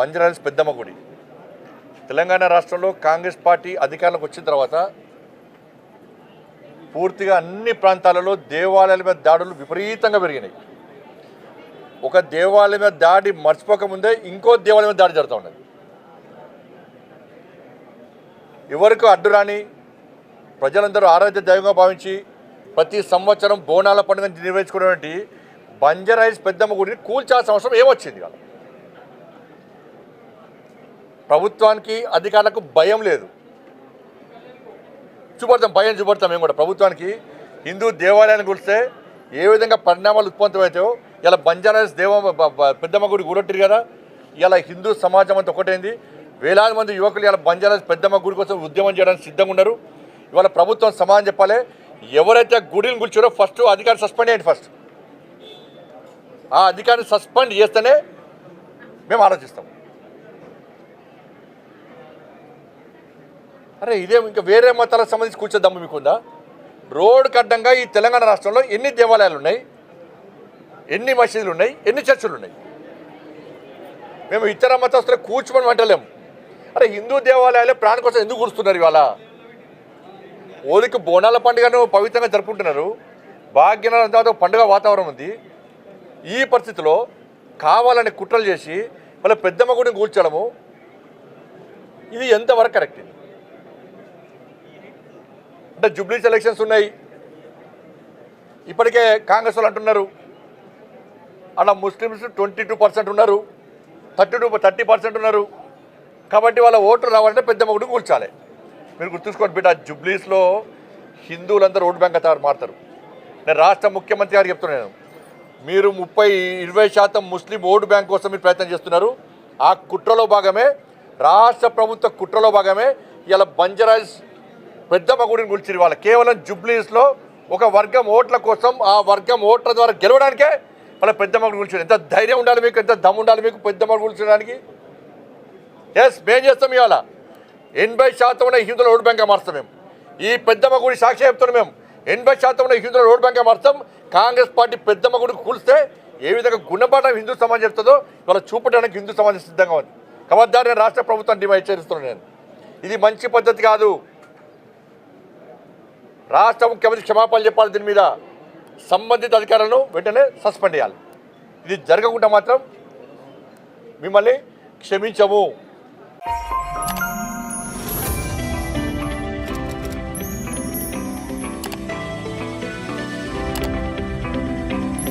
బంజరాయిల్స్ పెద్దమ్మ గుడి. తెలంగాణ రాష్ట్రంలో కాంగ్రెస్ పార్టీ అధికారంలోకి వచ్చిన తర్వాత పూర్తిగా అన్ని ప్రాంతాలలో దేవాలయాల మీద దాడులు విపరీతంగా పెరిగినాయి. ఒక దేవాలయం మీద దాడి మర్చిపోకముందే ఇంకో దేవాలయం మీద దాడి జరుగుతూ ఉన్నది. ఎవరికి అడ్డురాని ప్రజలందరూ ఆరాధ్య దైవంగా భావించి ప్రతి సంవత్సరం బోనాల పండుగ నిర్వహించుకునేటువంటి బంజరాయిస్ పెద్దమ్మ గుడిని కూల్చాల్సిన అవసరం ఏమొచ్చింది వాళ్ళ ప్రభుత్వానికి అధికారులకు భయం లేదు. చూపడతాం భయం చూపడతాం మేము కూడా. ప్రభుత్వానికి హిందూ దేవాలయాన్ని గురిస్తే ఏ విధంగా పరిణామాలు ఉత్పన్నమవుతాయో ఇలా బంజారాస్ దేవ పెద్దమ్మ గుడి కూడొట్టిరు కదా ఇలా హిందూ సమాజం అంతా ఒకటైంది. వేలాది మంది యువకులు ఇలా బంజారాస్ పెద్దమ్మ గుడి కోసం ఉద్యమం చేయడానికి సిద్ధంగా ఉన్నారు. ఇవాళ ప్రభుత్వం సమాధానం చెప్పాలి. ఎవరైతే గుడిని కూర్చారో ఫస్ట్ అధికారి సస్పెండ్ చేయండి ఫస్ట్ ఆ అధికారిని సస్పెండ్ చేస్తేనే మేము ఆలోచిస్తాం. అరే ఇదేం ఇంకా వేరే మతాలకు సంబంధించి కూర్చోద్దాము మీకుందా? రోడ్డు అడ్డంగా ఈ తెలంగాణ రాష్ట్రంలో ఎన్ని దేవాలయాలు ఉన్నాయి? ఎన్ని మసీదులు ఉన్నాయి? ఎన్ని చర్చిలు ఉన్నాయి? మేము ఇతర మతస్థులకు కూర్చోమని అంటలేము అరే హిందూ దేవాలయాలే ప్రాణ కోసం ఎందుకు కూర్చున్నారు ఇవాళ? ఓదికి బోనాల పండుగను పవిత్రంగా జరుపుకుంటున్నారు. భాగ్యనగరం తర్వాత పండుగ వాతావరణం ఉంది. ఈ పరిస్థితిలో కావాలని కుట్రలు చేసి వాళ్ళ పెద్దమ్మ గుడిని కూర్చోడము ఇది ఎంతవరకు కరెక్ట్? ఇది అంటే జూబ్లీస్ ఎలక్షన్స్ ఉన్నాయి. ఇప్పటికే కాంగ్రెస్ వాళ్ళు అంటున్నారు. అలా ముస్లిమ్స్ ట్వంటీ టూ పర్సెంట్ ఉన్నారు. థర్టీ టూ థర్టీ పర్సెంట్ ఉన్నారు. కాబట్టి వాళ్ళ ఓట్లు రావాలంటే పెద్ద మొగుడు కూల్చాలి. మీరు గుర్తుంచుకోండి బిడ్డ జుబ్లీస్లో హిందువులందరూ ఓటు బ్యాంక్ తయారు మారుతారు. నేను రాష్ట్ర ముఖ్యమంత్రి గారు చెప్తున్నాను మీరు ముప్పై ఇరవై శాతం ముస్లిం ఓటు బ్యాంక్ కోసం మీరు ప్రయత్నం చేస్తున్నారు. ఆ కుట్రలో భాగమే రాష్ట్ర ప్రభుత్వ కుట్రలో భాగమే ఇలా బంజరాజ్ పెద్దమ్మ గుడిని గురించి వాళ్ళ కేవలం జుబ్లీస్లో ఒక వర్గం ఓట్ల కోసం ఆ వర్గం ఓట్ల ద్వారా గెలవడానికే వాళ్ళ పెద్దమ్మ గుడి గురించి ఎంత ధైర్యం ఉండాలి మీకు ఎంత దమ్ము ఉండాలి మీకు పెద్దమ్మ గురించడానికి ఎస్ మేం చేస్తాం ఇవాళ. ఎనభై శాతం ఉన్న హిందువుల ఓటు బ్యాంక్గా మారుస్తాం మేము. ఈ పెద్దమ్మ గుడి సాక్షి చెప్తున్నాం మేము. ఎనభై శాతం ఉన్న హిందువుల ఓటు బ్యాంక్గా మారుస్తాం. కాంగ్రెస్ పార్టీ పెద్దమ్మ గుడి కూలిస్తే ఏ విధంగా గుణపాఠం హిందూ సమాజం చెప్తుందో ఇవాళ చూపడానికి హిందూ సమాజం సిద్ధంగా ఉంది. కాబట్టి రాష్ట్ర ప్రభుత్వం డిమాండ్ హెచ్చరిస్తున్నాను నేను. ఇది మంచి పద్ధతి కాదు. రాష్ట్ర ముఖ్యమంత్రి క్షమాపణలు చెప్పాలి దీని మీద సంబంధిత అధికారులను వెంటనే సస్పెండ్ చేయాలి. ఇది జరగకుండా మాత్రం మిమ్మల్ని క్షమించము.